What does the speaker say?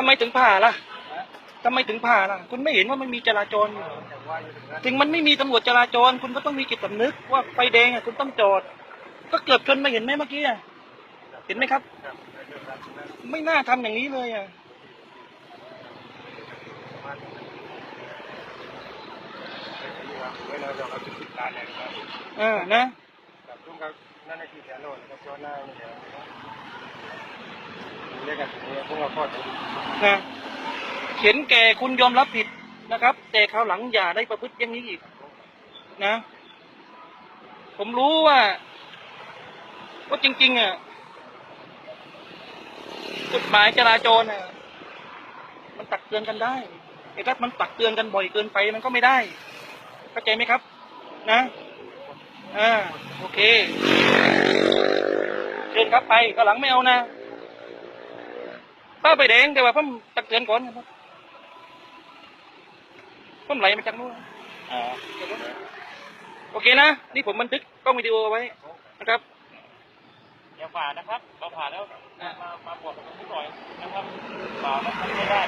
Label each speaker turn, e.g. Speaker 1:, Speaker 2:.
Speaker 1: ทำไมถึงผ่าล่ะทำไมถึงผ่าล่ะ คุณไม่เห็นว่ามันมีจราจรอยู่
Speaker 2: แต่ว่าอยู่ถึงนั้น
Speaker 1: ถึงมันไม่มีตำรวจจราจร คุณก็ต้องมีจิตสำนึกว่าไฟแดงอะคุณต้องจอด ก็เกือบชนมาเห็นไหมเมื่อกี้อะเห็นไหมครับ
Speaker 2: ครับเรื่องการนั้น
Speaker 1: ไม่น่าทำอย่างนี้เลยอะ
Speaker 2: ประมาณนี้ครับเวลาเราเอาจุดติดตามเนี่ยครับ
Speaker 1: เออนะ
Speaker 2: กับทุ่งกับนั่นในที่แถวโน่นกับโซนหน้านี่เดี๋ยว เรียกันตรงนี้พวกเราพอ
Speaker 1: นะเห็นแก่คุณยอมรับผิดนะครับ แต่คราวหลังอย่าได้ประพฤติอย่างนี้อีกนะ ผมรู้ว่าว่าจริงๆอะกฎหมายจราจรอะมันตักเตือนกันได้แต่ถ้ามันตักเตือนกันบ่อยเกินไปมันก็ไม่ได้เข้าใจไหมครับ นะอ่าโอเคเชิญครับไปก็หลังไม่เอานะ ป้าไปแดงแต่ว่าผมตักเตือนก่อนครับผมไหลมาจากนู้นอ่าโอเคนะ นี่ผมบันทึกกล้องวิดีโอเอาไว้นะครับ
Speaker 3: อย่าฝ่านะครับเราผ่านแล้วมามามาบวกกับตรงนี้หน่อยนะครับฝ่ามันไม่ได้หรอก